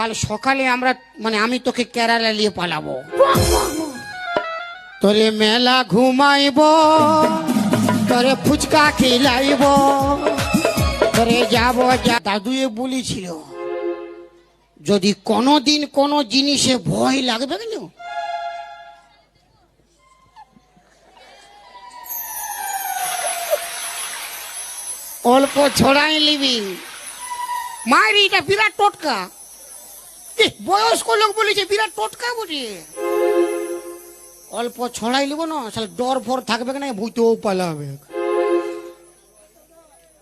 কাল সকালে আমরা মানে আমি তোকে কেরালা নিয়ে পালাবো। তোরে মেলা ঘুমাইব, তোরে ফুচকা খিলাইব, তোরে যাব যা। দাদুয়ে বলেছিল, যদি কোনোদিন কোনো জিনিসে ভয় লাগবে কেন? অল্প ছড়াই নিবি। মায়ের এটা বিরাট টোটকা। বয়স্ক লোক বলেছে, বিরাট টোটকা বটে। অল্প ছড়াই নিব না আসলে ডর ফর থাকবে না ভূতেও পালাবে।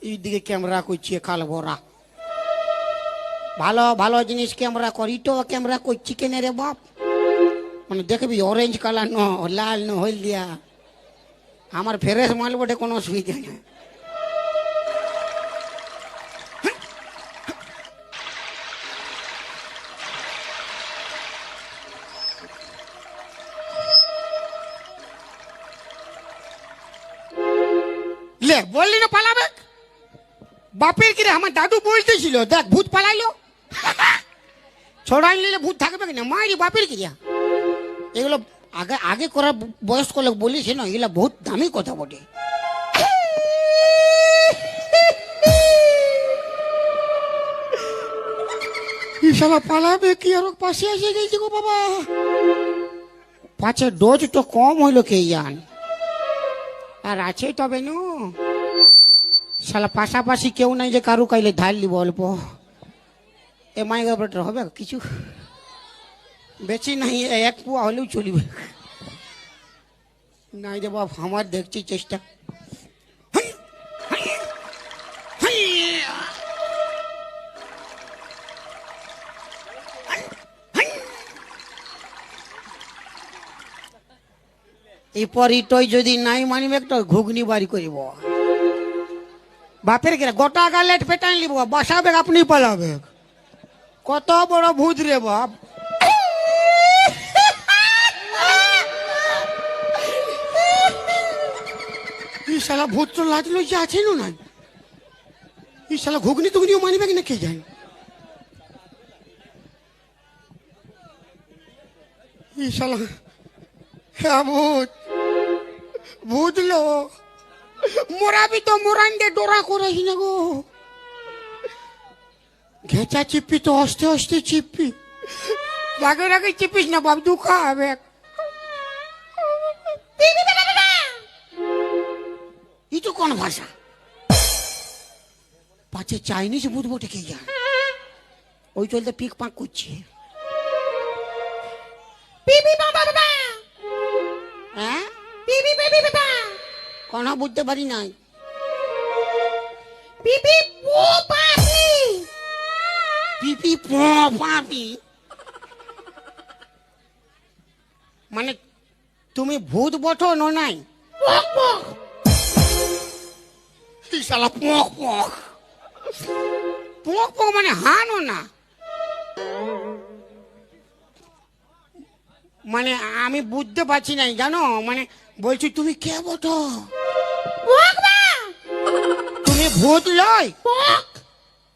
এইদিকে ক্যামেরা করছি কাল ভরা। ভালো ভালো জিনিস ক্যামেরা করি, তো ক্যামেরা করছি কেনে রে বাপ? মানে দেখবি অরেঞ্জ কালার ন, লাল ন, হলদিয়া। আমার ফ্রেশ মাল বটে, কোনো অসুবিধা নেই। আমার দাদু বলতেছিল, দেখ, ভূত পালাইলো? ছড়াই নিলে ভূত থাকবে কিনা? মায়েরই বাপের কিরিয়া এগুলো আগে আগে করার বয়স্ক লোক বলিস না এগুলো বহুত দামি কথা বটে। ইশালা পালাবে, কি আর পাশে এসে গেছি গো বাবা? পাছে ডোজ তো কম হইল কে জান। আর আছে তবে নু? শালা, পাশাপাশি কেউ নাই যে কারু কাইলে ধার লিব অল্প। এ মাই গাবটার হবে কিছু? বেশি নাই এক পুয়া হলেও চলিবে। নাই রে বাপ, আমার দেখছি চেষ্টা। এরপর ইটই যদি নাই মানিবে, একটা ঘুগনি বাড়ি করিব। বাপের কিরা গোটা গালেট পেটাই লিব বসাবে, আপনি পালাবে। কত বড় ভূত রে বাপ। ই শালা ভূত তো লাজ লইছে, আছে না নাই? ঘুগনি টুগনিও মানিবে কিনা কে জানে? ই শালা হ্যাঁ ভূত। বুঝলো মোরাবি তো মোরান্ডে ডোরা করেছি না গো। ঘেঁচা চিপি তো অস্তে অস্তে চিপি রাগে রাগে চিপিস না বাপ দুঃখ হবে। ই তো কোন ভাষা? পাছে চাইনিজ ভূত বটে কে জান? ওই চলতে পিক পাক করছে। পিপি বাবা বাবা হ্যাঁ? কোনো বুঝতে পারি নাই। পিপি পো পাপি পিপি পো পাপি মানে তুমি ভূত বঠো ন নাই? পক পক। শালা পক পক। পক পক মানে হানো না। মানে আমি বুঝতে পারছি নাই জানো? মানে বলছি তুমি কে বটো ভূত লয়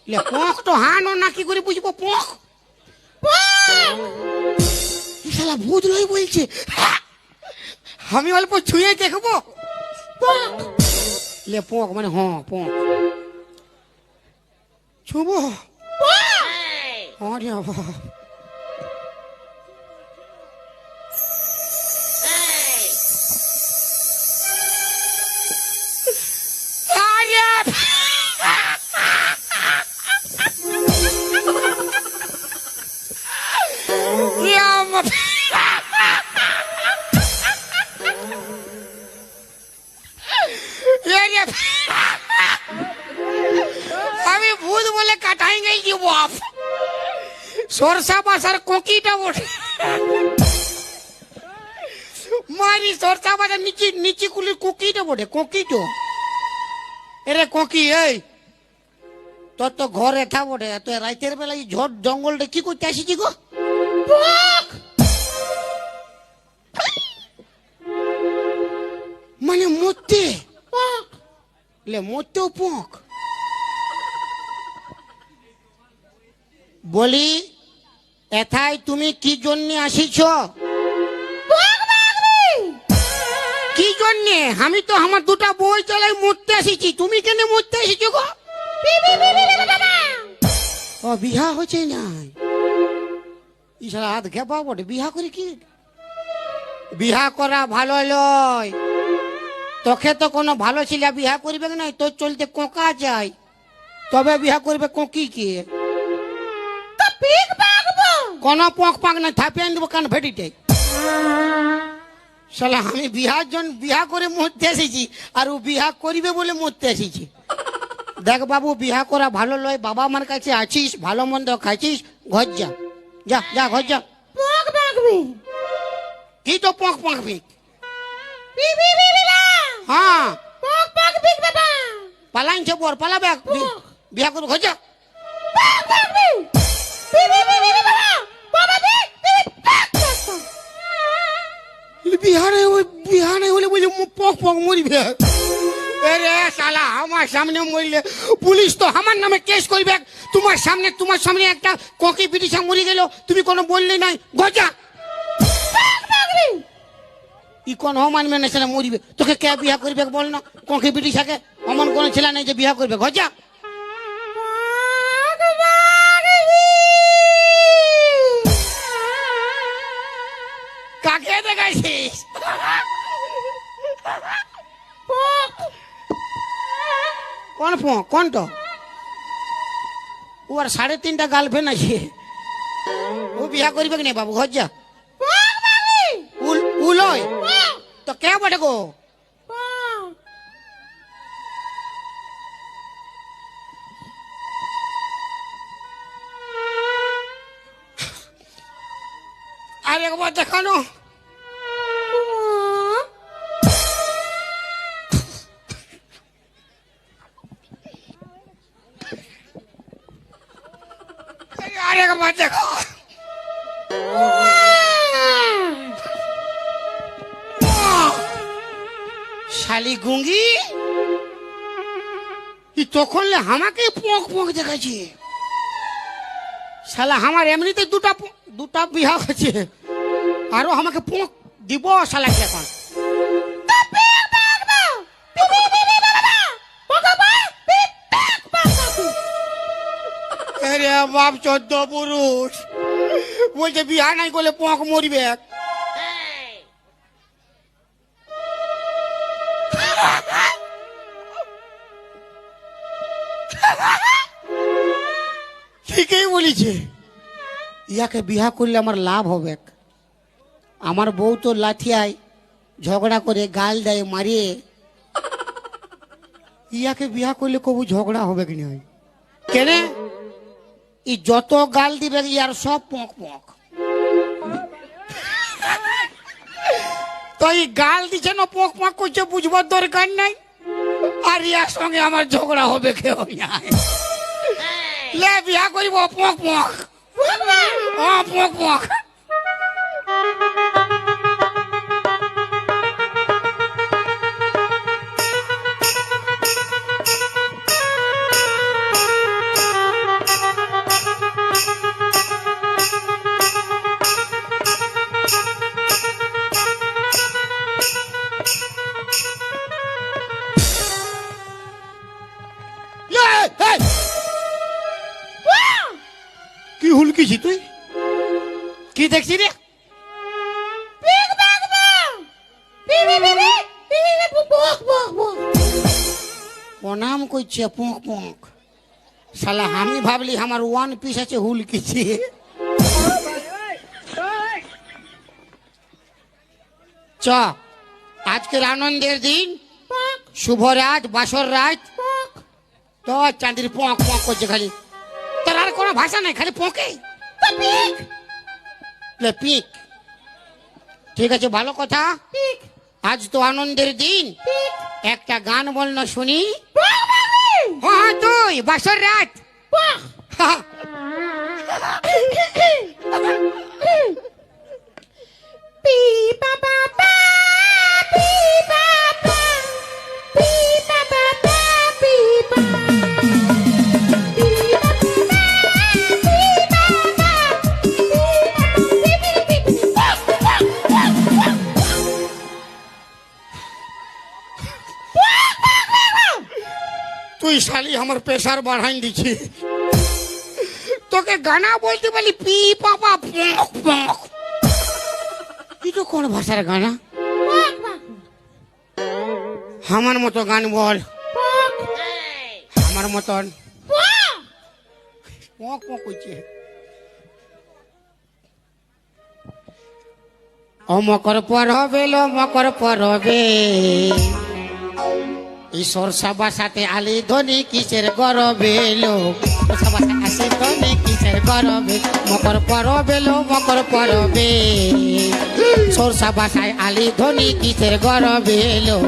লে পক তো হানো না কি করে বুঝব পক? শালা ভূত লয় বলছে? আমি অল্প ছুঁয়ে দেখব। পক। লে পক মানে হ পক। ছুবো। আরে বাবা। সরষা বাসার কোকিটা ওঠে। মারি সরষা বাজার নিচে নিচে কুলির কোকিটা বটে কোকিটো। এরে কোকি এই। তোর তো ঘর এঠা বটে তুই রাইতের বেলা এই ঝড় জঙ্গলটা কি করতে আসিছি গো! মানে মরতে? লে মরতেও পক। বলি এথায় তুমি কি জন্য আসিছ? কি জন্যে? আমি তো আমার দুটা বই চালাই মরতে আসিছি তুমি কেন মরতে এসেছ গো? ও বিহা হচ্ছে না। ইশালা হাত ঘেপা বটে। বিহা করে কি? বিহা করা ভালো লয়। তোকে তো কোনো ভালো ছেলে বিহা করবে না তোর চলতে কোকা যায়। তবে বিহা করবে কোকি কে? কোন পক পাক না থাপিয়ে দেবো কান ভেটিতে শালা আমি বিহার জন বিহা করে মরতে এসেছি আর ও বিহা করিবে বলে মরতে এসেছি দেখ বাবু বিহা করা ভালো লয় বাবা আমার কাছে আছিস ভালো মন্দ খাইছিস ঘর যা যা যা ঘর যা কি তো পক পাকবি হ্যাঁ পালাইছে বর পালাবে বিহা করে ঘর যা বিহারে ওই বিহারে হলে বলে পক পক মরিবে। এরে শালা আমার সামনে মরলে পুলিশ তো আমার নামে কেস করবে। তোমার সামনে তোমার সামনে একটা ককি পিটিশা মরে গেল। তুমি কোনো বললে নাই। গজা। ই কোন হমান মেনে ছেলে মরিবে? তোকে কে বিয়া করবে বল না? ককি পিটিশাকে? অমন কোন ছেলে নেই যে বিয়া করবে। গজা। দেখাইছিস কোন ফো কোনটা? ওর সাড়ে তিনটা গার্লফ্রেন্ড আছে। ও বিয়া করবে কি না বাবু? ঘর যা। উল উলয় তো কে বটে গো? আর একবার দেখানো। একবার দেখো শালি গুঙ্গি? তখন আমাকে পোঁক পোঁক দেখাচ্ছে শালা আমার এমনিতে দুটা দুটা বিয়া হচ্ছে আরও আমাকে পোঁক দিব শালা এখন। বাপ চোদ্দ পুরুষ। বলছে বিহা নাই করলে পোঁক মরিবে। ঠিকই বলেছে। ইয়াকে বিহা করলে আমার লাভ হবে। আমার বউ তো লাঠিয়ায় ঝগড়া করে গাল দেয় মারিয়ে। ইয়াকে বিহা করলে কবু ঝগড়া হবে কি নয় কেন? ই যত গাল দিবে ইয়ার সব পক পক। তো এই গাল দিছে না পক পক করছে বুঝবার দরকার নাই। আর ইয়ার সঙ্গে আমার ঝগড়া হবে কেউ নাই। লে বিয়া করিব পক পক। পক পক। প্রণাম করছে পোঁক পোঁক। শালা আমি ভাবলি আমার ওয়ান পিস আছে হুলকিছি চ আজকের আনন্দের দিন। শুভ রাত বাসর রাত তো চাঁদির পোঁক পোঁক করছে খালি। তোর আর কোনো ভাষা নাই খালি পোঁকে। পিক। ঠিক আছে ভালো কথা। আজ তো আনন্দের দিন। একটা গান বলল শুনি। হ্যাঁ তুই বাসর রাত। পি শালি আমার প্রেশার বাড়াই দিচ্ছে। তোকে গানা বলতে বলি পি পাপা কি তো কোন ভাষার গানা? আমার মতো গান বল। আমার মতন। পক পক করছে ও মকর পরবে লো মকর পরবে। ঈশ্বর সবার সাথে আলি ধ্বনি কিসের গরবে লোক? সবার সাথে ধ্বনি কিসের গরবে? মকর পরবে লো মকর পরবে। সরষা বাসায় আলি ধ্বনি কিসের গরবে লো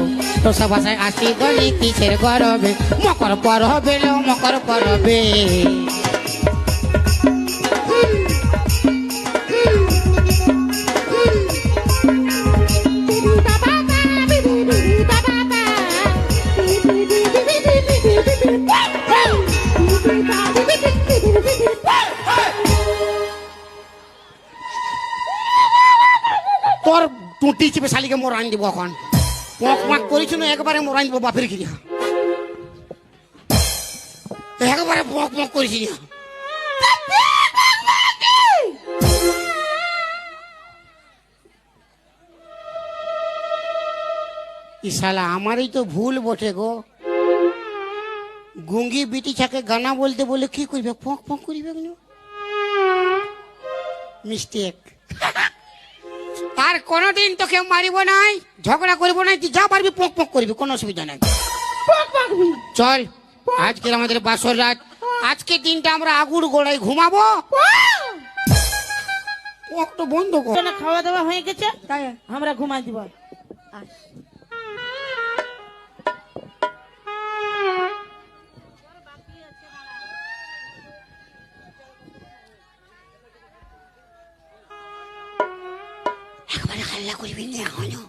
সরষা বাসায় আসি ধ্বনি কিসের গরবে? মকর পরবে লো মকর পরবে। টুটি চিপে শালিকে মোরান দিব এখন। পক পাক করিস না, একবারে মোরান দিব বাপের গিরিয়া একবারে পক পক করিস না। ইশালা আমারই তো ভুল বটে গো। গুঙ্গি বিটি ছাকে গানা বলতে বলে কি করবে? পক পক করিবে কেন? মিস্টেক। আর কোনোদিন তোকে মারিব নাই ঝগড়া করিব নাই তুই যা পারবি পোক পোক করবি কোনো অসুবিধা নাই। চল আজকে আমাদের বাসর রাত। আজকে দিনটা আমরা আগুর গোড়ায় ঘুমাবো। পকটা বন্ধ কর। খাওয়া দাওয়া হয়ে গেছে তাই। আমরা ঘুমাই দিব। হাল্লা করবি না। এখনও।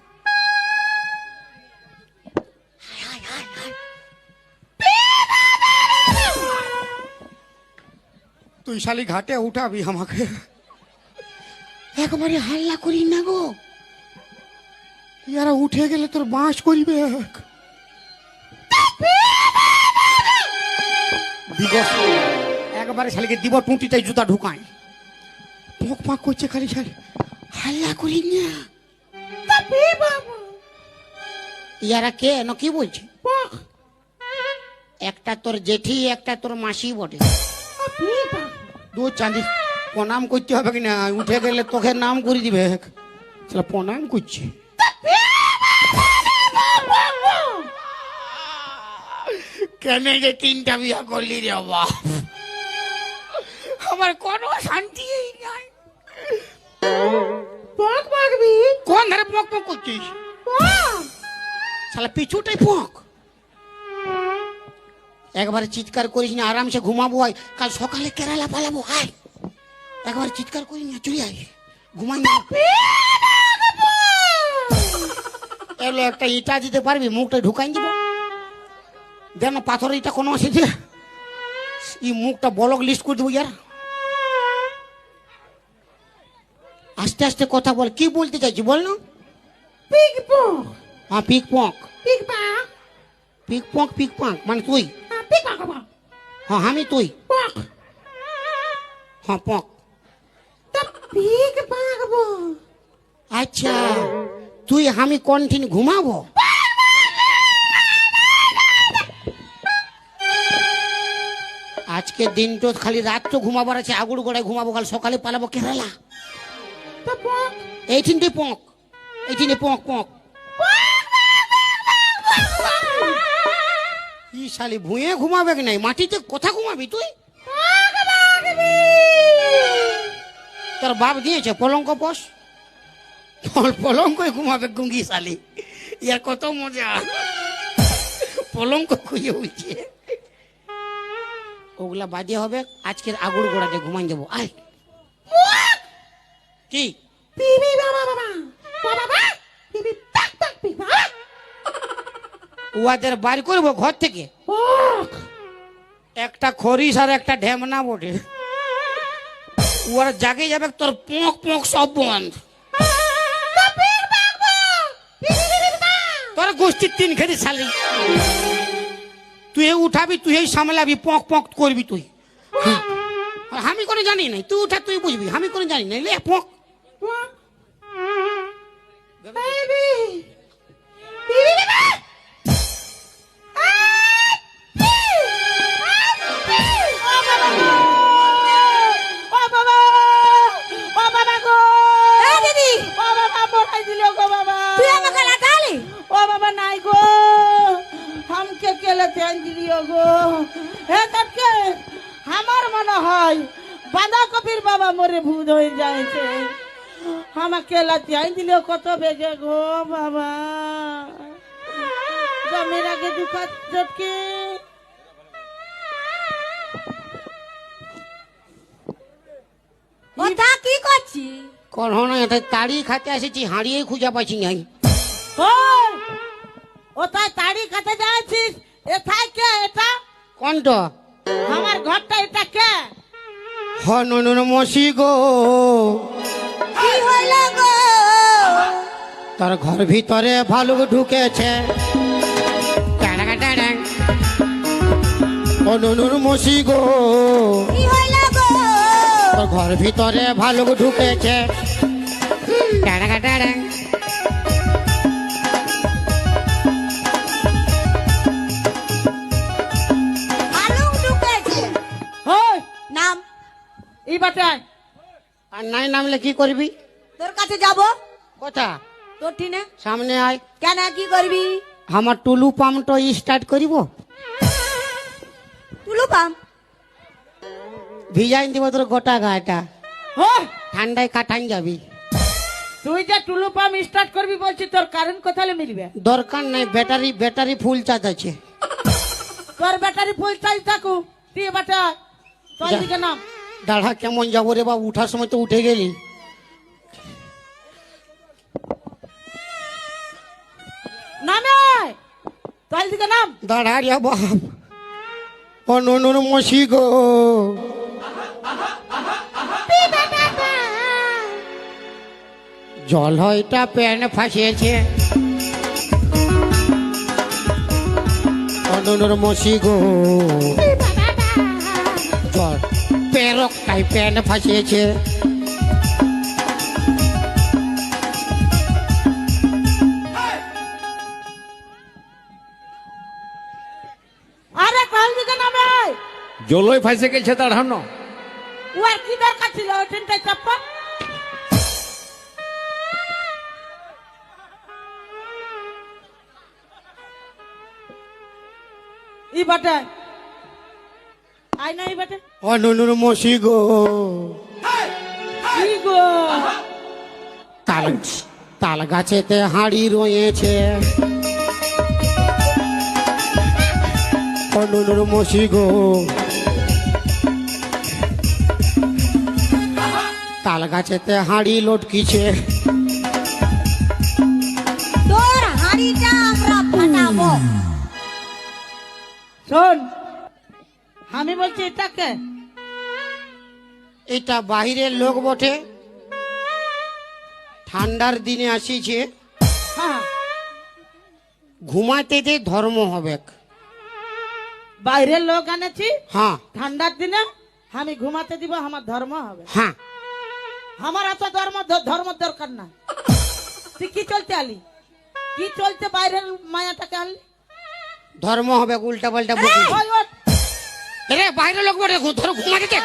তুই শালি ঘাটে উঠাবি আমাকে। একবারে হাল্লা করি না গো। ইয়ারা উঠে গেলে তোর বাঁশ করিবে একবারে শালিকে দিব টুটিটাই জুতা ঢুকায়। পক পাক করছে খালি শালি। হাল্লা করি না। ইয়ারা কে? ন কি বলছে? একটা তোর জেঠি একটা তোর মাসি বটে। দু চাঁদি প্রণাম করতে হবে কিনা? উঠে গেলে তোকে নাম করে দিবে। সেটা প্রণাম করছে। কেন যে তিনটা বিয়া করলি রে বাপ আমার কোনো শান্তি নাই। পক পাকবি? কোন ধারে পক পক করছিস? শালা পিছুটাই পক। একবারে চিৎকার করিস না আরামসে ঘুমাবো আয়। কাল সকালে কেরালা পালাবো আয়। একবার চিৎকার করিস না চলে আয়। ঘুমাই না। এগুলো একটা ইটা দিতে পারবি মুখটা ঢুকাই দিব। দেন না পাথর ইটা কোনো আছে এই মুখটা বলক লিস্ট করে দেবো ইয়ার। আস্তে আস্তে কথা বল কি বলতে চাইছি বল না? পিক পক হ্যাঁ পিক পক পিক পাক পিক পক পিক পক মানে তুই। পিক পাক পাক হ্যাঁ আমি তুই। পক। হ্যাঁ পক। পিক পাকবো আচ্ছা তুই আমি কন্টিন ঘুমাবো? আজকে দিন তো খালি রাত তো ঘুমাবার আছে আগুড় গোড়ায় ঘুমাবো কাল সকালে পালাবো কেরালা। তা পক এই তিনটে পক এই তিনটে পক পক ই শালি ভুঁয়ে ঘুমাবে কি নাই? মাটিতে কোথা ঘুমাবি তুই? তোর বাপ দিয়েছে পলঙ্ক তোর পলঙ্কই ঘুমাবে গুঙ্গি শালি। ইয়ার কত মজা। পলঙ্ক খুঁজে উঠছে। ওগুলা বাদে হবে আজকের আগুড় গোড়াতে ঘুমাই যাব আয়। কি? বাবা বাবা বাবা বাবা উহাদের বার করব ঘর থেকে? একটা খরিস আর একটা ঢেমনা বটে। উহার জাগে যাবে তোর পোঁক পোঁক সব বন্ধ তোর গোষ্ঠীর তিন খেতে শালি। তুই উঠাবি তুই এই সামলাবি পক পক করবি তুই। হ্যাঁ। আমি কোনো জানি নাই তুই উঠা তুই বুঝবি। আমি কোনো জানি নাই লে পক। হামকে কেলে তেন গো হে তাকে আমার মনে হয় বাঁধাকপির বাবা মরে ভূত হয়ে যাইছে। আমাকে লাতিয়াই দিল কত বেগে গো বাবা। জমির আগে দুকা চটকে। ওটা কি করছি? কোন না এটা তাড়ি খাতে এসেছি হারিয়ে খুঁজে পাচ্ছি নাই। ওই ও তাড়ি কাটে যাচ্ছিস? কে এটা? কোনটা আমার ঘরটা এটা কে? হনন মসি গো। কি হইল গো? তার ঘর ভিতরে ভালুক ঢুকেছে। হনন মসি গো। গো? তোর ঘর ভিতরে ভালুক ঢুকেছে। টাড়াকা টাড়াং। এই বাটে আয়। আর নাই নামলে কি করবি? তোর কাছে যাব? কথা তোর ঠিনে সামনে আয়। কেন কি করবি? আমার টুলু পাম্পটা স্টার্ট করিব? তুলু পাম ভিজাইন দিব তোর গোটা গাটা ওই ঠান্ডায় কাটান যাবি। তুই যে টুলু পাম্প স্টার্ট করবি বলছি তোর কারেন্ট কোথায় মিলবে? দরকার নাই ব্যাটারি ব্যাটারি ফুল চার্জ আছে। তোর ব্যাটারি ফুল চার্জ থাকু তুই বাটে। তোর দিকে নাম। দাঁড়া কেমন যাব রে বা উঠার সময় তো উঠে গেলি। নামে আয়। তোর দিকে নাম। দাঁড়া রে বাপ। ও ননুর মসি গো। জল হয়টা প্যান ফাঁসিয়েছে। ননুর মসি গো। জল পেরকটাই প্যান ফাঁসিয়েছে। আরে দিকে নামে। জলই ফাইসে গেছে তার হান্ন ও আর কি দরকার ছিল ওই চাপ্পা ই বাটে আয়। আয় না এই বাটে। ও মসি গো। কি গো? তাল তাল গাছেতে হাঁড়ি রয়েছে। ও ননুর মসি গো। তাল গাছেতে হাঁড়ি লটকিছে। তোর হাড়িটা আমরা ফাটাবো। শোন আমি বলছি এটাকে। এটা বাহিরের লোক বটে। ঠান্ডার দিনে আসিছে। হ্যাঁ। ঘুমাতে দে ধর্ম হবে। বাইরের লোক আনেছি হ্যাঁ। ঠান্ডার দিনে আমি ঘুমাতে দিব আমার ধর্ম হবে। হ্যাঁ। আমার এত ধর্ম ধর্ম দরকার না তুই কি চলতে আলি? কি চলতে বাইরের মায়াটাকে আনলি? ধর্ম হবে উল্টা পাল্টা ওঠ। রে বাইরের লোক ঘু- ধরো ঘুমাতে দে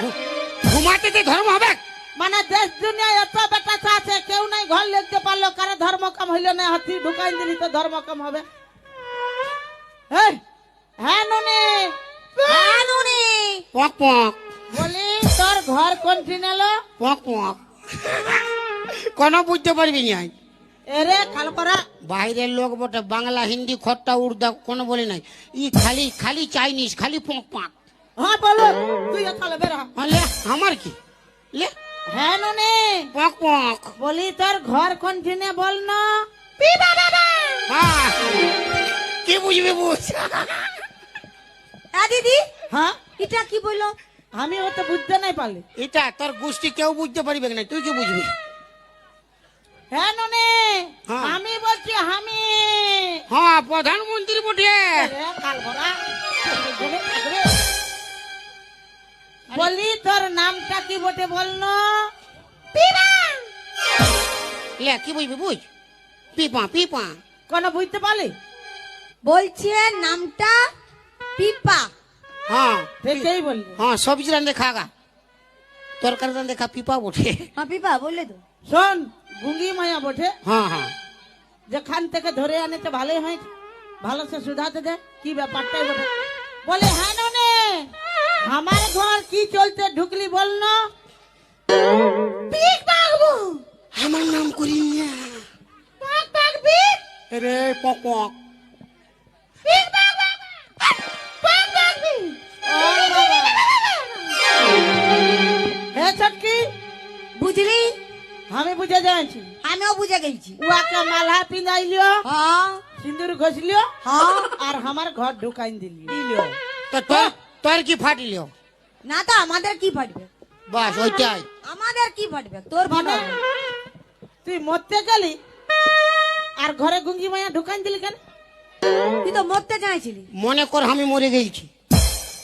ঘুমাতে দে ধর্ম হবে। মানে দেশ দুনিয়ায় এত বেটা আছে কেউ নাই ঘর লিখতে পারল কারে ধর্ম কাম হইল না হাতি ঢুকাই দিলি তো ধর্ম কাম হবে হ্যাঁ নুনি? আনুনি পক পক। বলি তোর ঘর কোন এলো পক পক। কোনো বুঝতে পারবি না এরে কাল করা। বাইরের লোক বটে বাংলা হিন্দি খট্টা উর্দা কোনো বলে নাই। ই খালি খালি চাইনিজ খালি পক পাক। হ্যাঁ বলো। তুই তাহলে বের। হ। লে আমার কি? লে। হ্যাঁ নুনি। পক পক। বলি তোর ঘর কোন বল না? হ্যাঁ কি বুঝবি বুঝ। হ্যাঁ দিদি। হ্যাঁ? এটা কি বলল? আমি ও তো বুঝতে নাই পারলি। এটা তোর গোষ্ঠী কেউ বুঝতে পারবে না? তুই কি বুঝবি? হ্যাঁ নুনি। হ্যাঁ। আমি বলছি আমি। হ্যাঁ প্রধানমন্ত্রী বটে। কাল করা বলি তোর নামটা কি বটে বল না লে কি বুঝবি বুঝ? পিপা পিপা। কোন বুঝতে পারলি? বলছে নামটা পিপা। হ্যাঁ। ঠিকই বললি হ্যাঁ সবজি রান্ধে খাগা তরকারি রান্ধে খা পিপা বটে। হ্যাঁ পিপা বললে তো শোন গুঙ্গি মায়া বটে। হ্যাঁ হ্যাঁ। যেখান থেকে ধরে আনেছে ভালোই হয়েছে। ভালো সে সুধাতে দে কি ব্যাপারটাই বটে। বলে হ্যাঁ নে আমার ঘর কি চলতে ঢুকলি বল না? আমার নাম করি না রে পক পক। হে ছটকি বুঝলি? আমি বুঝে যাচ্ছি আমিও বুঝে গেছি। উয়াকে মালা পিঁধাইলিও হ্যাঁ। সিন্দুর ঘষলিও হ্যাঁ। আর আমার ঘর ঢুকাই দিলিও। তো তোর কি ফাটিল? না তো আমাদের কি ফাটবে? বাস ওইটাই। আমাদের কি ফাটবে? তোর মানে তুই মরতে গেলি? আর ঘরে গুঙ্গি মায়া ঢুকাই দিলি কেন? তুই তো মরতে চাইছিলি। মনে কর আমি মরে গেছি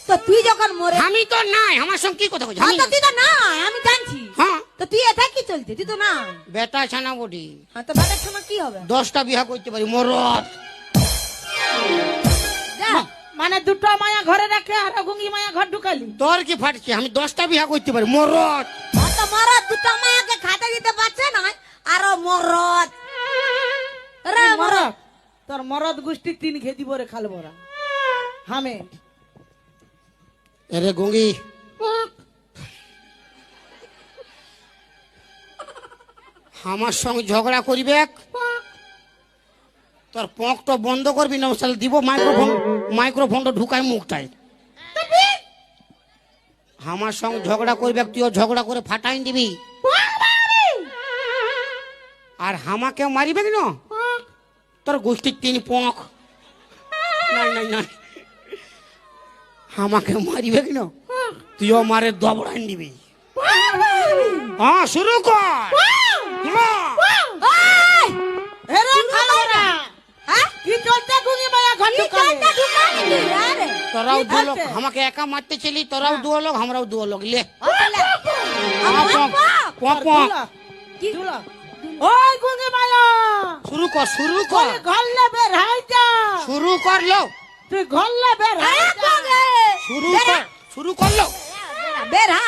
তো তুই যখন মরে আমি তো নাই আমার সঙ্গে কি কথা বলছি হ্যাঁ আমি তো তুই তো না আমি জানছি। হ্যাঁ। তো তুই এটা কি চলছে তুই তো না বেটা ছানা বটি হ্যাঁ তো বেটার সময় কি হবে? দশটা বিহা করতে পারি মরত মানে দুটো মায়া ঘরে রাখে আর গুঙ্গি মায়া ঘর ঢুকালি। তোর কি ফাটছে? আমি দশটা বিহা করতে পারি। মরত হ্যাঁ তো মরদ দুটো মায়াকে খাতে দিতে পারছে না আরও মরদ। রে মরদ। তোর মরদ গোষ্ঠী তিন খেদি বরে খালবো রা হামে। এরে গঙ্গি। আমার সঙ্গে ঝগড়া করিবে? তোর পঁকটা বন্ধ করবি না তাহলে দিব মাইক্রোফোন মাইক্রোফোনটা ঢুকাই মুখটায় আমার সঙ্গে ঝগড়া করবে তুইও ঝগড়া করে ফাটাই দিবি। আর হামাকে মারিবে না তোর গোষ্ঠীর তিন পঁক। নাই নাই নাই। আমাকে মারিবে কি না তুইও মারে দবড়াই দিবি হ্যাঁ শুরু কর। তোরাও দু লোক? আমাকে একা মারতে ছিলি তোরাও দু লোক আমরাও দু লোক লে। হ্যাঁ, ওই গুঙ্গি মায়া শুরু কর শুরু কর। বলে ঘর লে বের হাই যা। শুরু কর লো। তুই ঘর লে বের হাই যা। শুরু কর শুরু কর লো। বের হা।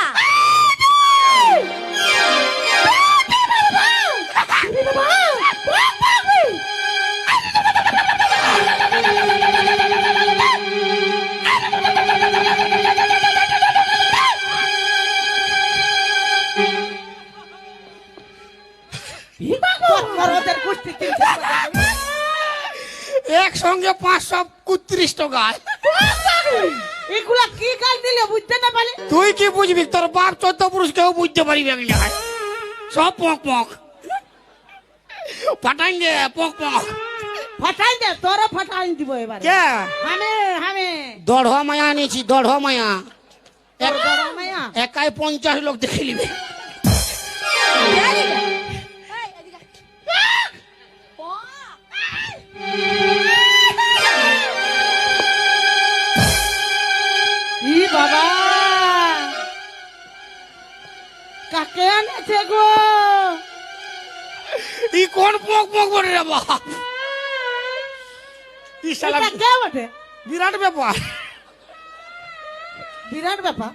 তোর একসঙ্গে পাঁচশো কুত্রিশটা গাছ। এগুলা কি গাল দিলে বুঝতে না পারি? তুই কি বুঝবি? তোর বাপ চোদ্দ পুরুষ কেউ বুঝতে পারিবি এক সব পক পক। পাঠাই দে পক পক। ফাটাই দে তোর ফাটাই দিব এবারে। কে? হামে হামে। দড় মায়া আনিছি দড় মায়া। বড় মায়া? একাই পঞ্চাশ লোক দেখে নিবে ই বাবা! কাকে আনেছে গো? ই কোন পক পক বলে রে বাপ ই শালা কে বটে? বিরাট ব্যাপার। বিরাট ব্যাপার।